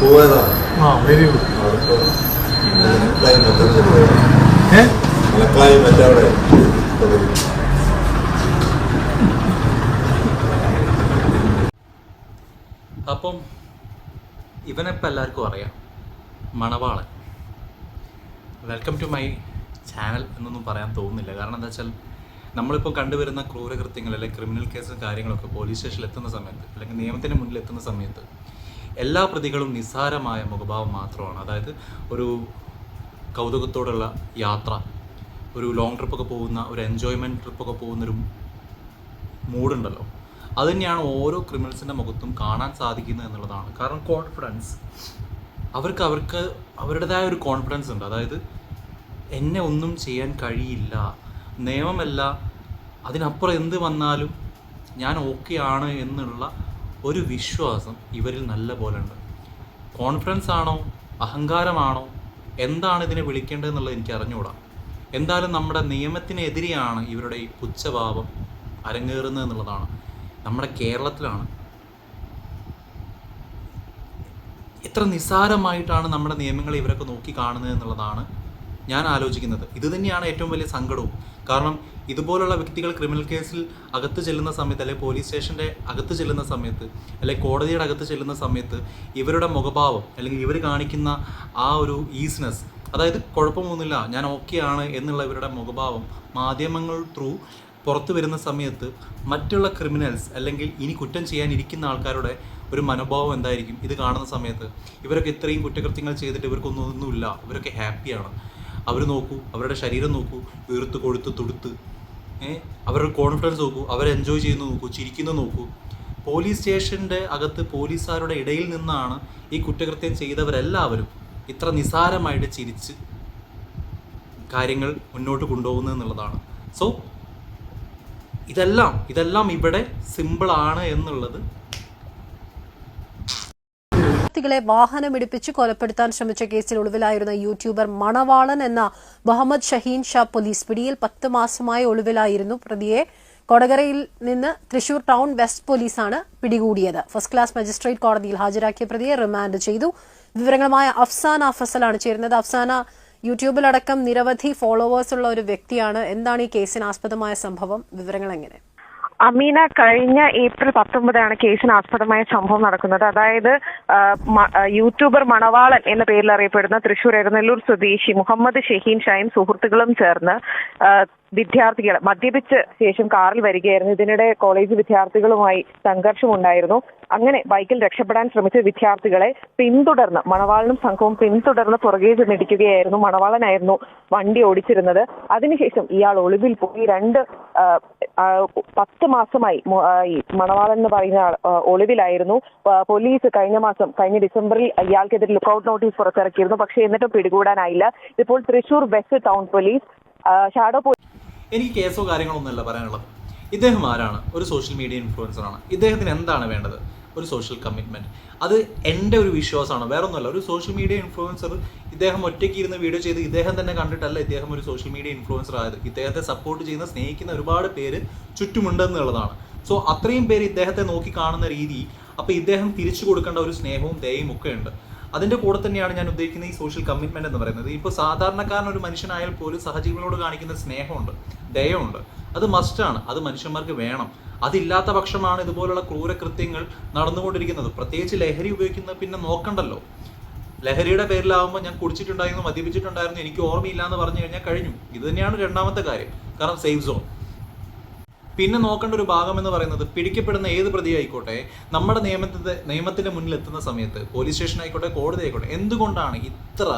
പോയതാണ് ആ very good അപ്പം ഇവനിപ്പോൾ എല്ലാവർക്കും അറിയാം. മണവാളൻ. വെൽക്കം ടു മൈ ചാനൽ എന്നൊന്നും പറയാൻ തോന്നുന്നില്ല. കാരണം എന്താ വെച്ചാൽ നമ്മളിപ്പോൾ കണ്ടുവരുന്ന ക്രൂരകൃത്യങ്ങൾ അല്ലെങ്കിൽ ക്രിമിനൽ കേസും കാര്യങ്ങളൊക്കെ പോലീസ് സ്റ്റേഷനിൽ എത്തുന്ന സമയത്ത് അല്ലെങ്കിൽ നിയമത്തിന് മുന്നിൽ എത്തുന്ന സമയത്ത് എല്ലാ പ്രതികളും നിസ്സാരമായ മുഖഭാവം മാത്രമാണ്. അതായത് ഒരു കൗതുകത്തോടുള്ള യാത്ര ഒരു ലോങ് ട്രിപ്പൊക്കെ പോകുന്ന ഒരു എൻജോയ്മെന്റ് ട്രിപ്പൊക്കെ പോകുന്നൊരു മൂഡുണ്ടല്ലോ. അത് തന്നെയാണ് ഓരോ ക്രിമിനൽസിന്റെ മുഖത്തും കാണാൻ സാധിക്കുന്നത് എന്നുള്ളതാണ്. കാരണം കോൺഫിഡൻസ് അവർക്ക് അവർക്ക് അവരുടേതായ ഒരു കോൺഫിഡൻസ് ഉണ്ട്. അതായത് എന്നെ ഒന്നും ചെയ്യാൻ കഴിയില്ല. നിയമമല്ല. അതിനപ്പുറം എന്ത് വന്നാലും ഞാൻ ഓക്കെ ആണ് എന്നുള്ള ഒരു വിശ്വാസം ഇവരിൽ നല്ല പോലെ ഉണ്ട് കോൺഫിഡൻസ് ആണോ? അഹങ്കാരമാണോ? എന്താണ് ഇതിനെ വിളിക്കേണ്ടതെന്നുള്ളത് എനിക്ക് അറിഞ്ഞുകൂടാ. എന്തായാലും നമ്മുടെ നിയമത്തിനെതിരെയാണ് ഇവരുടെ ഈ പുച്ഛഭാവം അരങ്ങേറുന്നത് എന്നുള്ളതാണ്. നമ്മുടെ കേരളത്തിലാണ്. എത്ര നിസ്സാരമായിട്ടാണ് നമ്മുടെ നിയമങ്ങളെ ഇവരൊക്കെ നോക്കി കാണുന്നത് എന്നുള്ളതാണ് ഞാൻ ആലോചിക്കുന്നത്. ഇത് തന്നെയാണ് ഏറ്റവും വലിയ സങ്കടവും. കാരണം ഇതുപോലുള്ള വ്യക്തികൾ ക്രിമിനൽ കേസിൽ അകത്ത് ചെല്ലുന്ന സമയത്ത് അല്ലെങ്കിൽ പോലീസ് സ്റ്റേഷന്റെ അകത്ത് ചെല്ലുന്ന സമയത്ത് അല്ലെങ്കിൽ കോടതിയുടെ അകത്ത് ചെല്ലുന്ന സമയത്ത് ഇവരുടെ മുഖഭാവം അല്ലെങ്കിൽ ഇവർ കാണിക്കുന്ന ആ ഒരു ഈസിനെസ് അതായത് കുഴപ്പമൊന്നുമില്ല ഞാൻ ഓക്കെ ആണ് എന്നുള്ള ഇവരുടെ മുഖഭാവം മാധ്യമങ്ങൾ ത്രൂ പുറത്തു വരുന്ന സമയത്ത് മറ്റുള്ള ക്രിമിനൽസ് അല്ലെങ്കിൽ ഇനി കുറ്റം ചെയ്യാനിരിക്കുന്ന ആൾക്കാരുടെ ഒരു മനോഭാവം എന്തായിരിക്കും? ഇത് കാണുന്ന സമയത്ത് ഇവരൊക്കെ ഇത്രയും കുറ്റകൃത്യങ്ങൾ ചെയ്തിട്ട് ഇവർക്കൊന്നും ഒന്നുമില്ല ഇവരൊക്കെ ഹാപ്പിയാണ് അവർ നോക്കൂ അവരുടെ ശരീരം നോക്കൂ വീർത്ത് കൊഴുത്ത് തുടുത്ത് അവരുടെ കോൺഫിഡൻസ് നോക്കൂ അവർ എൻജോയ് ചെയ്യുന്ന നോക്കൂ ചിരിക്കുന്നു നോക്കൂ. പോലീസ് സ്റ്റേഷന്റെ അകത്ത് പോലീസുകാരുടെ ഇടയിൽ നിന്നാണ് ഈ കുറ്റകൃത്യം ചെയ്തവരെല്ലാവരും ഇത്ര നിസാരമായിട്ട് ചിരിച്ച് കാര്യങ്ങൾ മുന്നോട്ട് കൊണ്ടുപോകുന്നത് എന്നുള്ളതാണ്. സോ ഇതെല്ലാം ഇതെല്ലാം ഇവിടെ സിമ്പിളാണ് എന്നുള്ളത് വ്യക്തികളെ വാഹനമിടിപ്പിച്ച് കൊലപ്പെടുത്താൻ ശ്രമിച്ച കേസിൽ ഒളിവിലായിരുന്ന യൂട്യൂബർ മണവാളൻ എന്ന മുഹമ്മദ് ഷഹീൻ ഷാ പോലീസ് പിടിയിൽ പത്ത് മാസമായി ഒളിവിലായിരുന്നു. പ്രതിയെ കൊടകരയിൽ നിന്ന് തൃശൂർ ടൗൺ വെസ്റ്റ് പോലീസാണ് പിടികൂടിയത്. ഫസ്റ്റ് ക്ലാസ് മജിസ്ട്രേറ്റ് കോടതിയിൽ ഹാജരാക്കിയ പ്രതിയെ റിമാൻഡ് ചെയ്തു. വിവരങ്ങളുമായ അഫ്സാന ഫസലാണ് ചേരുന്നത്. അഫ്സാന യൂട്യൂബിലടക്കം നിരവധി ഫോളോവേഴ്സ് ഉള്ള ഒരു വ്യക്തിയാണ്. എന്താണ് ഈ കേസിന് ആസ്പദമായ സംഭവം? വിവരങ്ങൾ എങ്ങനെ അമീന കഴിഞ്ഞ ഏപ്രിൽ പത്തൊമ്പതാണ് കേസിന് ആസ്പദമായ സംഭവം നടക്കുന്നത്. അതായത് യൂട്യൂബർ മണവാളൻ എന്ന പേരിൽ അറിയപ്പെടുന്ന തൃശൂർ എരനെല്ലൂർ സ്വദേശി മുഹമ്മദ് ഷഹീൻ ഷായും സുഹൃത്തുക്കളും ചേർന്ന് വിദ്യാർത്ഥികൾ മദ്യപിച്ച് ശേഷം കാറിൽ വരികയായിരുന്നു. ഇതിനിടെ കോളേജ് വിദ്യാർത്ഥികളുമായി സംഘർഷമുണ്ടായിരുന്നു അങ്ങനെ ബൈക്കിൽ രക്ഷപ്പെടാൻ ശ്രമിച്ച വിദ്യാർത്ഥികളെ പിന്തുടർന്ന് മണവാളനും സംഘവും പിന്തുടർന്ന് പുറകെ ചെന്നിടിക്കുകയായിരുന്നു മണവാളനായിരുന്നു വണ്ടി ഓടിച്ചിരുന്നത്. അതിനുശേഷം ഇയാൾ ഒളിവിൽ പോയി രണ്ട് പത്ത് മാസമായി മണവാളൻ എന്ന് പറയുന്ന ആൾ ഒളിവിലായിരുന്നു. പോലീസ് കഴിഞ്ഞ മാസം കഴിഞ്ഞ ഡിസംബറിൽ ഇയാൾക്കെതിരെ ലുക്കൌട്ട് നോട്ടീസ് പുറത്തിറക്കിയിരുന്നു. പക്ഷേ എന്നിട്ടും പിടികൂടാനായില്ല. ഇപ്പോൾ Thrissur west town police shadow police എനിക്ക് കേസോ കാര്യങ്ങളൊന്നുമല്ല പറയാനുള്ളത്. ഇദ്ദേഹം ആരാണ്? ഒരു സോഷ്യൽ മീഡിയ ഇൻഫ്ലുവൻസറാണ് ഇദ്ദേഹത്തിന് എന്താണ് വേണ്ടത്? ഒരു സോഷ്യൽ കമ്മിറ്റ്മെന്റ് അത് എന്റെ ഒരു വിശ്വാസമാണ്. വേറെ ഒന്നുമല്ല ഒരു സോഷ്യൽ മീഡിയ ഇൻഫ്ലുവൻസർ ഇദ്ദേഹം ഒറ്റയ്ക്ക് ഇരുന്ന് വീഡിയോ ചെയ്ത് ഇദ്ദേഹം തന്നെ കണ്ടിട്ടല്ല ഇദ്ദേഹം ഒരു സോഷ്യൽ മീഡിയ ഇൻഫ്ലുവൻസർ ആയത്. ഇദ്ദേഹത്തെ സപ്പോർട്ട് ചെയ്യുന്ന സ്നേഹിക്കുന്ന ഒരുപാട് പേര് ചുറ്റുമുണ്ടെന്നുള്ളതാണ്. സോ അത്രയും പേര് ഇദ്ദേഹത്തെ നോക്കി കാണുന്ന രീതി അപ്പോൾ ഇദ്ദേഹം തിരിച്ചു കൊടുക്കേണ്ട ഒരു സ്നേഹവും ദയയും ഒക്കെ ഉണ്ട്. അതിന്റെ കൂടെ തന്നെയാണ് ഞാൻ ഉദ്ദേശിക്കുന്നത് ഈ സോഷ്യൽ കമ്മിറ്റ്മെന്റ് എന്ന് പറയുന്നത്. ഇപ്പോൾ സാധാരണക്കാരൻ ഒരു മനുഷ്യനായാൽ പോലും സഹജീവികളോട് കാണിക്കുന്ന സ്നേഹമുണ്ട് ദയമുണ്ട് അത് മസ്റ്റാണ് അത് മനുഷ്യന്മാർക്ക് വേണം. അതില്ലാത്ത പക്ഷമാണ് ഇതുപോലുള്ള ക്രൂരകൃത്യങ്ങൾ നടന്നുകൊണ്ടിരിക്കുന്നത്. പ്രത്യേകിച്ച് ലഹരി ഉപയോഗിക്കുന്ന പിന്നെ നോക്കണ്ടല്ലോ. ലഹരിയുടെ പേരിലാവുമ്പോൾ ഞാൻ കുടിച്ചിട്ടുണ്ടായിരുന്നു മദ്യപിച്ചിട്ടുണ്ടായിരുന്നു എനിക്ക് ഓർമ്മയില്ല എന്ന് പറഞ്ഞു കഴിഞ്ഞാൽ കഴിഞ്ഞു. ഇത് തന്നെയാണ് രണ്ടാമത്തെ കാര്യം. കാരണം സേഫ് സോൺ പിന്നെ നോക്കേണ്ട ഒരു ഭാഗം എന്ന് പറയുന്നത് പിടിക്കപ്പെടുന്ന ഏത് പ്രതി ആയിക്കോട്ടെ നമ്മുടെ നിയമത്തിന്റെ നിയമത്തിന്റെ മുന്നിൽ എത്തുന്ന സമയത്ത് പോലീസ് സ്റ്റേഷൻ ആയിക്കോട്ടെ കോടതി ആയിക്കോട്ടെ എന്തുകൊണ്ടാണ് ഇത്ര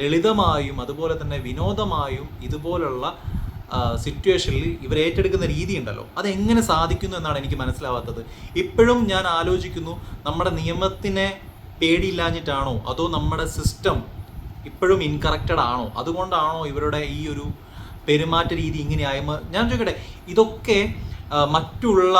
ലളിതമായും അതുപോലെ തന്നെ വിനോദമായും ഇതുപോലുള്ള സിറ്റുവേഷനിൽ ഇവർ ഏറ്റെടുക്കുന്ന രീതി ഉണ്ടല്ലോ? അതെങ്ങനെ സാധിക്കുന്നു എന്നാണ് എനിക്ക് മനസ്സിലാവാത്തത്. ഇപ്പോഴും ഞാൻ ആലോചിക്കുന്നു നമ്മുടെ നിയമത്തിനെ പേടിയില്ലാഞ്ഞിട്ടാണോ? അതോ നമ്മുടെ സിസ്റ്റം ഇപ്പോഴും ഇൻകറക്റ്റഡ് ആണോ? അതുകൊണ്ടാണോ ഇവരുടെ ഈ ഒരു പെരുമാറ്റ രീതി ഇങ്ങനെയായി ഞാൻ ചോദിക്കട്ടെ ഇതൊക്കെ മറ്റുള്ള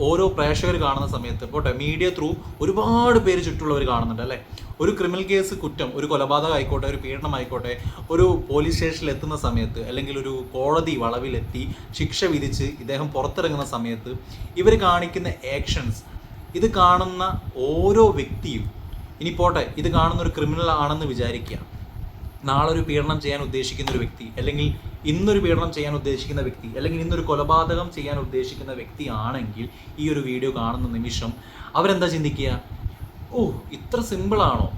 ഓരോ പ്രേക്ഷകർ കാണുന്ന സമയത്ത് പോട്ടെ മീഡിയ ത്രൂ ഒരുപാട് പേര് ചുറ്റുള്ളവർ കാണുന്നുണ്ട് അല്ലേ? ഒരു ക്രിമിനൽ കേസ് കുറ്റം ഒരു കൊലപാതകം ആയിക്കോട്ടെ ഒരു പീഡനം ആയിക്കോട്ടെ ഒരു പോലീസ് സ്റ്റേഷനിൽ എത്തുന്ന സമയത്ത് അല്ലെങ്കിൽ ഒരു കോടതി വളവിലെത്തി ശിക്ഷ വിധിച്ച് ഇദ്ദേഹം പുറത്തിറങ്ങുന്ന സമയത്ത് ഇവർ കാണിക്കുന്ന ആക്ഷൻസ് ഇത് കാണുന്ന ഓരോ വ്യക്തിയും ഇനി പോട്ടെ ഇത് കാണുന്ന ഒരു ക്രിമിനൽ ആണെന്ന് വിചാരിക്കുക. നാളെ ഒരു പീഡനം ചെയ്യാൻ ഉദ്ദേശിക്കുന്ന ഒരു വ്യക്തി അല്ലെങ്കിൽ ഇന്നൊരു പീഡനം ചെയ്യാൻ ഉദ്ദേശിക്കുന്ന വ്യക്തി അല്ലെങ്കിൽ ഇന്നൊരു കൊലപാതകം ചെയ്യാൻ ഉദ്ദേശിക്കുന്ന വ്യക്തി ആണെങ്കിൽ ഈ ഒരു വീഡിയോ കാണുന്ന നിമിഷം അവരെന്താ ചിന്തിക്കുക? ഓ ഇത്ര സിമ്പിളാണോ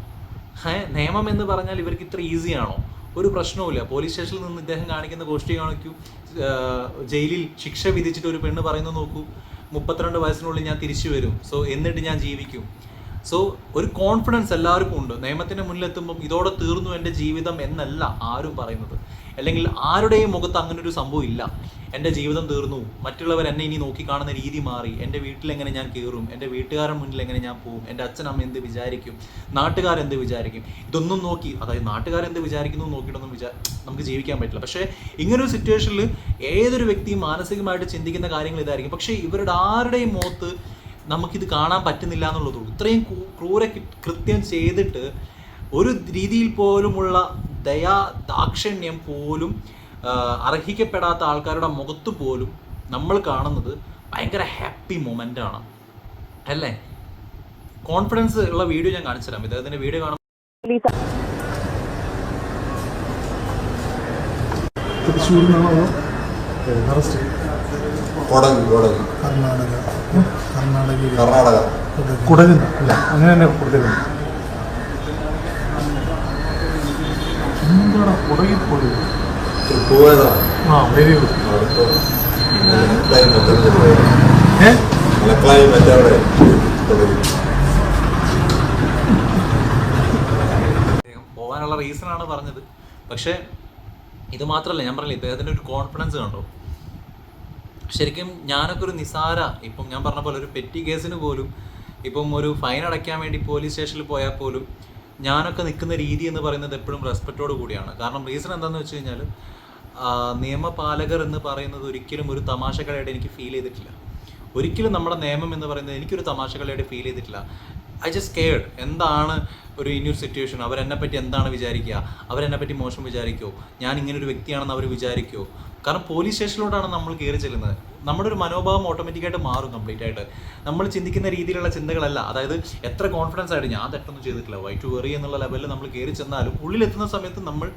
ഹേ നിയമം എന്ന് പറഞ്ഞാൽ ഇവർക്ക് ഇത്ര ഈസിയാണോ ഒരു പ്രശ്നവുമില്ല. പോലീസ് സ്റ്റേഷനിൽ നിന്ന് ഇദ്ദേഹം കാണിക്കുന്ന ഗോഷ്ടി കാണിക്കൂ. ജയിലിൽ ശിക്ഷ വിധിച്ചിട്ട് ഒരു പെണ്ണ് പറയുന്നത് നോക്കൂ. മുപ്പത്തിരണ്ട് വയസ്സിനുള്ളിൽ ഞാൻ തിരിച്ചു വരും. സോ എന്നിട്ട് ഞാൻ ജീവിക്കും. സോ ഒരു കോൺഫിഡൻസ് എല്ലാവർക്കും ഉണ്ട്. നിയമത്തിന്റെ മുന്നിലെത്തുമ്പം ഇതോടെ തീർന്നു എന്റെ ജീവിതം എന്നല്ല ആരും പറയുന്നത്. അല്ലെങ്കിൽ ആരുടെയും മുഖത്ത് അങ്ങനെ ഒരു സംഭവം ഇല്ല. എന്റെ ജീവിതം തീർന്നു. മറ്റുള്ളവർ എന്നെ ഇനി നോക്കി കാണുന്ന രീതി മാറി. എന്റെ വീട്ടിൽ എങ്ങനെ ഞാൻ കയറും? എന്റെ വീട്ടുകാരൻ മുന്നിൽ എങ്ങനെ ഞാൻ പോകും? എന്റെ അച്ഛൻ അമ്മ എന്ത് വിചാരിക്കും? നാട്ടുകാരെന്ത് വിചാരിക്കും? ഇതൊന്നും നോക്കി അതായത് നാട്ടുകാരെന്ത് വിചാരിക്കുന്നു നോക്കിയിട്ടൊന്നും വിചാ നമുക്ക് ജീവിക്കാൻ പറ്റില്ല. പക്ഷേ ഇങ്ങനൊരു സിറ്റുവേഷനിൽ ഏതൊരു വ്യക്തിയും മാനസികമായിട്ട് ചിന്തിക്കുന്ന കാര്യങ്ങൾ ഇതായിരിക്കും. പക്ഷേ ഇവരുടെ ആരുടെയും മുഖത്ത് നമുക്കിത് കാണാൻ പറ്റുന്നില്ല എന്നുള്ളതുള്ളൂ ഇത്രയും ക്രൂ- ക്രൂര കൃത്യം ചെയ്തിട്ട് ഒരു രീതിയിൽ പോലുമുള്ള ദയാ ദാക്ഷിണ്യം പോലും അർഹിക്കപ്പെടാത്ത ആൾക്കാരുടെ മുഖത്ത് പോലും നമ്മൾ കാണുന്നത് ഭയങ്കര ഹാപ്പി മൊമെന്റ് ആണ്. അല്ലേ? കോൺഫിഡൻസ് ഉള്ള വീഡിയോ ഞാൻ കാണിച്ചു തരാം. ഇദ്ദേഹത്തിന്റെ വീഡിയോ കാണുമ്പോൾ കൊടക് കൊടക്. കർണാടക. കർണാടക. കുടകുന്ന അല്ല? അങ്ങനെ തന്നെ കൊടുത്തേക്കുന്നത് എന്താണ് പുറകിൽ പോയത്. ആ വെരി ഗുഡ് പോകാനുള്ള റീസൺ ആണ് പറഞ്ഞത്. പക്ഷേ ഇത് മാത്രമല്ല ഞാൻ പറഞ്ഞില്ല ഇദ്ദേഹത്തിന്റെ ഒരു കോൺഫിഡൻസ് കണ്ടോ? ശരിക്കും ഞാനൊക്കെ ഒരു നിസാര ഇപ്പം ഞാൻ പറഞ്ഞ പോലെ ഒരു പെറ്റി കേസിന് പോലും ഇപ്പം ഒരു ഫൈൻ അടയ്ക്കാൻ വേണ്ടി പോലീസ് സ്റ്റേഷനിൽ പോയാൽ പോലും ഞാനൊക്കെ നിൽക്കുന്ന രീതി എന്ന് പറയുന്നത് എപ്പോഴും റെസ്പെക്റ്റോട് കൂടിയാണ്. കാരണം റീസൺ എന്താണെന്ന് വെച്ച് കഴിഞ്ഞാൽ നിയമപാലകർ എന്ന് പറയുന്നത് ഒരിക്കലും ഒരു തമാശകളായിട്ട് എനിക്ക് ഫീൽ ചെയ്തിട്ടില്ല. ഒരിക്കലും നമ്മുടെ നിയമം എന്ന് പറയുന്നത് എനിക്കൊരു തമാശകളായിട്ട് ഫീൽ ചെയ്തിട്ടില്ല. ഐ ജസ്റ്റ് കെയർഡ് എന്താണ് ഒരു ഇനിയൊരു സിറ്റുവേഷൻ അവരെന്നെ പറ്റി എന്താണ് വിചാരിക്കുക? അവരെന്നെ പറ്റി മോശം വിചാരിക്കുമോ ഞാൻ ഇങ്ങനെ ഒരു വ്യക്തിയാണെന്ന് അവർ വിചാരിക്കുമോ കാരണം പോലീസ് സ്റ്റേഷനിലോട്ടാണ് നമ്മൾ കയറി ചെല്ലുന്നത്. നമ്മുടെ ഒരു മനോഭാവം ഓട്ടോമാറ്റിക്കായിട്ട് മാറും കംപ്ലീറ്റ് ആയിട്ട്. നമ്മൾ ചിന്തിക്കുന്ന രീതിയിലുള്ള ചിന്തകളല്ല. അതായത് എത്ര കോൺഫിഡൻസ് ആയിട്ട് ഞാൻ തെറ്റൊന്നും ചെയ്തിട്ടില്ല. വൈറ്റ് വെറി എന്നുള്ള ലെവലിൽ നമ്മൾ കയറി ചെന്നാലും ഉള്ളിലെത്തുന്ന സമയത്ത് നമ്മൾ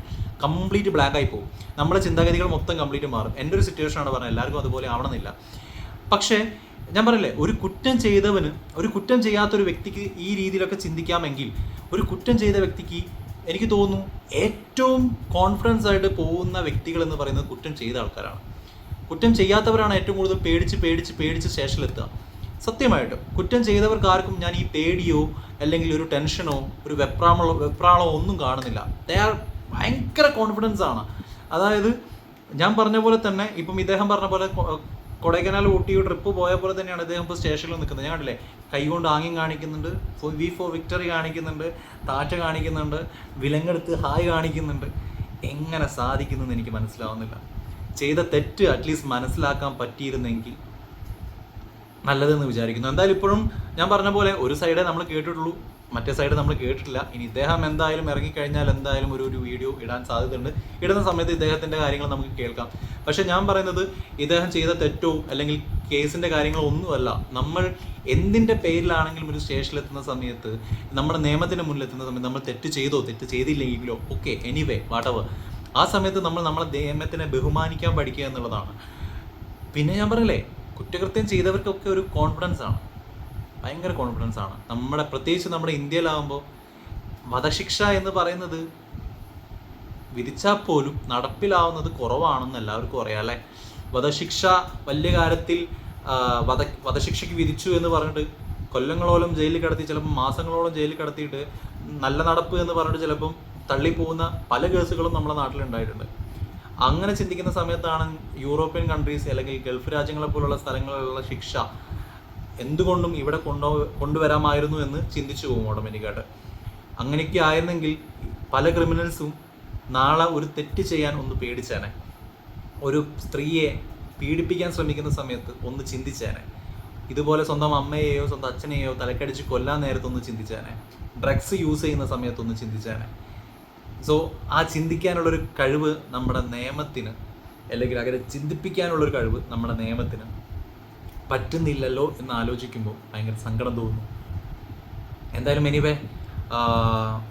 കംപ്ലീറ്റ് ബ്ലാക്ക് ആയി പോകും. നമ്മുടെ ചിന്താഗതികൾ മൊത്തം കംപ്ലീറ്റ് മാറും. എന്റെ ഒരു സിറ്റുവേഷനാണ് പറഞ്ഞത്. എല്ലാവർക്കും അതുപോലെ ആവണമെന്നില്ല. പക്ഷേ ഞാൻ പറയില്ലേ ഒരു കുറ്റം ചെയ്തവന് ഒരു കുറ്റം ചെയ്യാത്തൊരു വ്യക്തിക്ക് ഈ രീതിയിലൊക്കെ ചിന്തിക്കാമെങ്കിൽ ഒരു കുറ്റം ചെയ്ത വ്യക്തിക്ക് എനിക്ക് തോന്നുന്നു ഏറ്റവും കോൺഫിഡൻസ് ആയിട്ട് പോകുന്ന വ്യക്തികൾ എന്ന് പറയുന്നത് കുറ്റം ചെയ്ത ആൾക്കാരാണ്. കുറ്റം ചെയ്യാത്തവരാണ് ഏറ്റവും കൂടുതൽ പേടിച്ച് പേടിച്ച് പേടിച്ച് സ്റ്റേഷനിലെത്തുക. സത്യമായിട്ടും കുറ്റം ചെയ്തവർക്ക് ആർക്കും ഞാൻ ഈ പേടിയോ അല്ലെങ്കിൽ ഒരു ടെൻഷനോ ഒരു വെപ്രാമളോ വെപ്രാളോ ഒന്നും കാണുന്നില്ല. ദേ ആർ ഭയങ്കര കോൺഫിഡൻസ് ആണ്. അതായത് ഞാൻ പറഞ്ഞ പോലെ തന്നെ ഇപ്പം ഇദ്ദേഹം പറഞ്ഞ പോലെ കൊടൈക്കനാൽ ഊട്ടി ട്രിപ്പ് പോയ പോലെ തന്നെയാണ് ഇദ്ദേഹം ഇപ്പോൾ സ്റ്റേഷനിൽ നിൽക്കുന്നത്. ഞാൻ കണ്ടില്ലേ കൈകൊണ്ട് ആംഗ്യം കാണിക്കുന്നുണ്ട് വി ഫോർ വിക്ടറി കാണിക്കുന്നുണ്ട് താറ്റ കാണിക്കുന്നുണ്ട് വിലങ്ങെടുത്ത് ഹായ് കാണിക്കുന്നുണ്ട്. എങ്ങനെ സാധിക്കുന്നു എന്ന് എനിക്ക് മനസ്സിലാവുന്നില്ല. ചെയ്ത തെറ്റ് അറ്റ്ലീസ്റ്റ് മനസ്സിലാക്കാൻ പറ്റിയിരുന്നെങ്കിൽ നല്ലതെന്ന് വിചാരിക്കുന്നു. എന്തായാലും ഇപ്പോഴും ഞാൻ പറഞ്ഞ പോലെ ഒരു സൈഡേ നമ്മൾ കേട്ടിട്ടുള്ളൂ മറ്റേ സൈഡ് നമ്മൾ കേട്ടിട്ടില്ല. ഇനി ഇദ്ദേഹം എന്തായാലും ഇറങ്ങിക്കഴിഞ്ഞാൽ എന്തായാലും ഒരു ഒരു വീഡിയോ ഇടാൻ സാധ്യതയുണ്ട്. ഇടുന്ന സമയത്ത് ഇദ്ദേഹത്തിന്റെ കാര്യങ്ങൾ നമുക്ക് കേൾക്കാം. പക്ഷേ ഞാൻ പറയുന്നത് ഇദ്ദേഹം ചെയ്ത തെറ്റോ അല്ലെങ്കിൽ കേസിന്റെ കാര്യങ്ങളോ ഒന്നുമല്ല. നമ്മൾ എന്തിന്റെ പേരിലാണെങ്കിലും ഒരു സ്റ്റേഷനിലെത്തുന്ന സമയത്ത് നമ്മുടെ നിയമത്തിന് മുന്നിലെത്തുന്ന സമയത്ത് നമ്മൾ തെറ്റ് ചെയ്തോ തെറ്റ് ചെയ്തില്ലെങ്കിലോ ഓക്കെ എനിവേ വാട്ടവർ ആ സമയത്ത് നമ്മൾ നമ്മളെ ദൈവത്തിനെ ബഹുമാനിക്കാൻ പഠിക്കുക എന്നുള്ളതാണ്. പിന്നെ ഞാൻ പറഞ്ഞില്ലേ കുറ്റകൃത്യം ചെയ്തവർക്കൊക്കെ ഒരു കോൺഫിഡൻസ് ആണ്. ഭയങ്കര കോൺഫിഡൻസ് ആണ്. നമ്മുടെ പ്രത്യേകിച്ച് നമ്മുടെ ഇന്ത്യയിലാകുമ്പോൾ വധശിക്ഷ എന്ന് പറയുന്നത് വിധിച്ചാൽ പോലും നടപ്പിലാവുന്നത് കുറവാണെന്ന് എല്ലാവർക്കും അറിയാം അല്ലേ? വധശിക്ഷ വലിയ കാര്യത്തിൽ വധ വധശിക്ഷയ്ക്ക് വിധിച്ചു എന്ന് പറഞ്ഞിട്ട് കൊല്ലങ്ങളോളം ജയിലിൽ കിടത്തി ചിലപ്പോൾ മാസങ്ങളോളം ജയിലിൽ കിടത്തിയിട്ട് നല്ല നടപ്പ് എന്ന് പറഞ്ഞിട്ട് ചിലപ്പം തള്ളിപ്പോകുന്ന പല കേസുകളും നമ്മുടെ നാട്ടിലുണ്ടായിട്ടുണ്ട്. അങ്ങനെ ചിന്തിക്കുന്ന സമയത്താണ് യൂറോപ്യൻ കൺട്രീസ് അല്ലെങ്കിൽ ഗൾഫ് രാജ്യങ്ങളെ പോലുള്ള സ്ഥലങ്ങളിലുള്ള ശിക്ഷ എന്തുകൊണ്ടും ഇവിടെ കൊണ്ടോ കൊണ്ടുവരാമായിരുന്നു എന്ന് ചിന്തിച്ചു പോകും ഓട്ടോമാറ്റിക്കായിട്ട്. അങ്ങനെയൊക്കെ ആയിരുന്നെങ്കിൽ പല ക്രിമിനൽസും നാളെ ഒരു തെറ്റ് ചെയ്യാൻ ഒന്ന് പേടിച്ചേനെ. ഒരു സ്ത്രീയെ പീഡിപ്പിക്കാൻ ശ്രമിക്കുന്ന സമയത്ത് ഒന്ന് ചിന്തിച്ചേനെ. ഇതുപോലെ സ്വന്തം അമ്മയെയോ സ്വന്തം അച്ഛനെയോ തലക്കടിച്ച് കൊല്ലാൻ നേരത്തൊന്ന് ചിന്തിച്ചേനെ. ഡ്രഗ്സ് യൂസ് ചെയ്യുന്ന സമയത്തൊന്ന് ചിന്തിച്ചേനെ. സോ ആ ചിന്തിക്കാനുള്ളൊരു കഴിവ് നമ്മുടെ നിയമത്തിന് അല്ലെങ്കിൽ അങ്ങനെ ചിന്തിപ്പിക്കാനുള്ളൊരു കഴിവ് നമ്മുടെ നിയമത്തിന് പറ്റുന്നില്ലല്ലോ എന്ന് ആലോചിക്കുമ്പോൾ ഭയങ്കര സങ്കടം തോന്നുന്നു എന്തായാലും എനിവേ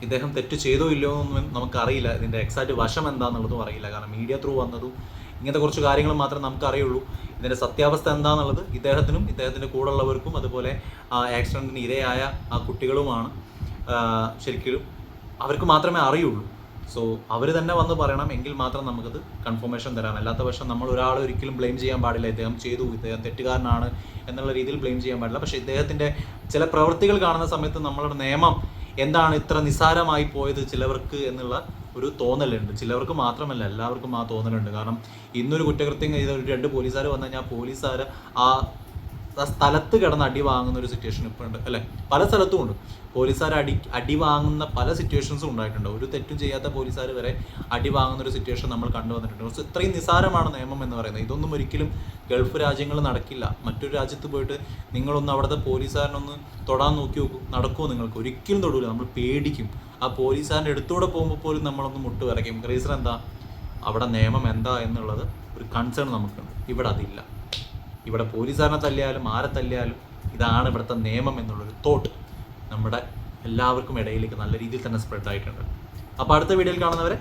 ഇദ്ദേഹം തെറ്റ് ചെയ്തോ ഇല്ലയോ എന്നൊന്നും നമുക്കറിയില്ല. ഇതിന്റെ എക്സാക്റ്റ് വശം എന്താണെന്നുള്ളതും അറിയില്ല. കാരണം മീഡിയ ത്രൂ വന്നതും ഇങ്ങനത്തെ കുറച്ച് കാര്യങ്ങൾ മാത്രമേ നമുക്കറിയുള്ളൂ. ഇതിന്റെ സത്യാവസ്ഥ എന്താണെന്നുള്ളത് ഇദ്ദേഹത്തിനും ഇദ്ദേഹത്തിന്റെ കൂടെയുള്ളവർക്കും അതുപോലെ ആ ആക്സിഡന്റിന് ഇരയായ ആ കുട്ടികളുമാണ് ശരിക്കും അവർക്ക് മാത്രമേ അറിയുള്ളൂ. സോ അവർ തന്നെ വന്ന് പറയണം എങ്കിൽ മാത്രം നമുക്കത് കൺഫർമേഷൻ തരാം. അല്ലാത്ത പക്ഷം നമ്മൾ ഒരാളെ ഒരിക്കലും ബ്ലെയിം ചെയ്യാൻ പാടില്ല. ഇദ്ദേഹം ചെയ്തു ഇദ്ദേഹം തെറ്റുകാരനാണ് എന്നുള്ള രീതിയിൽ ബ്ലെയിം ചെയ്യാൻ പാടില്ല. പക്ഷേ ഇദ്ദേഹത്തിന്റെ ചില പ്രവൃത്തികൾ കാണുന്ന സമയത്ത് നമ്മളുടെ നിയമം എന്താണ് ഇത്ര നിസ്സാരമായി പോയത് ചിലവർക്ക് എന്നുള്ള ഒരു തോന്നലുണ്ട്. ചിലവർക്ക് മാത്രമല്ല എല്ലാവർക്കും ആ തോന്നലുണ്ട്. കാരണം ഇന്നൊരു കുറ്റകൃത്യം ചെയ്ത രണ്ട് പോലീസുകാർ വന്നു കഴിഞ്ഞാൽ പോലീസുകാർ ആ സ്ഥലത്ത് കിടന്ന് അടി വാങ്ങുന്ന ഒരു സിറ്റുവേഷൻ ഇപ്പോൾ ഉണ്ട് അല്ലേ? പല സ്ഥലത്തും ഉണ്ട്. പോലീസുകാർ അടി അടി വാങ്ങുന്ന പല സിറ്റുവേഷൻസും ഉണ്ടായിട്ടുണ്ട്. ഒരു തെറ്റും ചെയ്യാത്ത പോലീസുകാർ വരെ അടി വാങ്ങുന്ന ഒരു സിറ്റുവേഷൻ നമ്മൾ കണ്ടുവന്നിട്ടുണ്ട് പക്ഷേ ഇത്രയും നിസാരമാണ് നിയമം എന്ന് പറയുന്നത്. ഇതൊന്നും ഒരിക്കലും ഗൾഫ് രാജ്യങ്ങളിൽ നടക്കില്ല. മറ്റൊരു രാജ്യത്ത് പോയിട്ട് നിങ്ങളൊന്ന് അവിടുത്തെ പോലീസുകാരനൊന്ന് തൊടാൻ നോക്കി നോക്കൂ. നടക്കുമോ നിങ്ങൾക്ക്? ഒരിക്കലും തൊടൂല. നമ്മൾ പേടിക്കും. ആ പോലീസുകാരന്റെ അടുത്തൂടെ പോകുമ്പോൾ പോലും നമ്മളൊന്ന് മുട്ട് വരയ്ക്കും. റീസൺ എന്താ? അവിടെ നിയമം എന്താ എന്നുള്ളത് ഒരു കൺസേൺ നമുക്കുണ്ട്. ഇവിടെ അതില്ല. ഇവിടെ പോലീസുകാരനെ തല്ലിയാലും ആരെ തല്ലിയാലും ഇതാണ് ഇവിടുത്തെ നിയമം എന്നുള്ളൊരു തോട്ട് നമ്മുടെ എല്ലാവർക്കും ഇടയിലേക്ക് നല്ല രീതിയിൽ തന്നെ സ്പ്രെഡ് ആയിട്ടുണ്ട്. അപ്പോൾ അടുത്ത വീഡിയോയിൽ കാണുന്നവരെ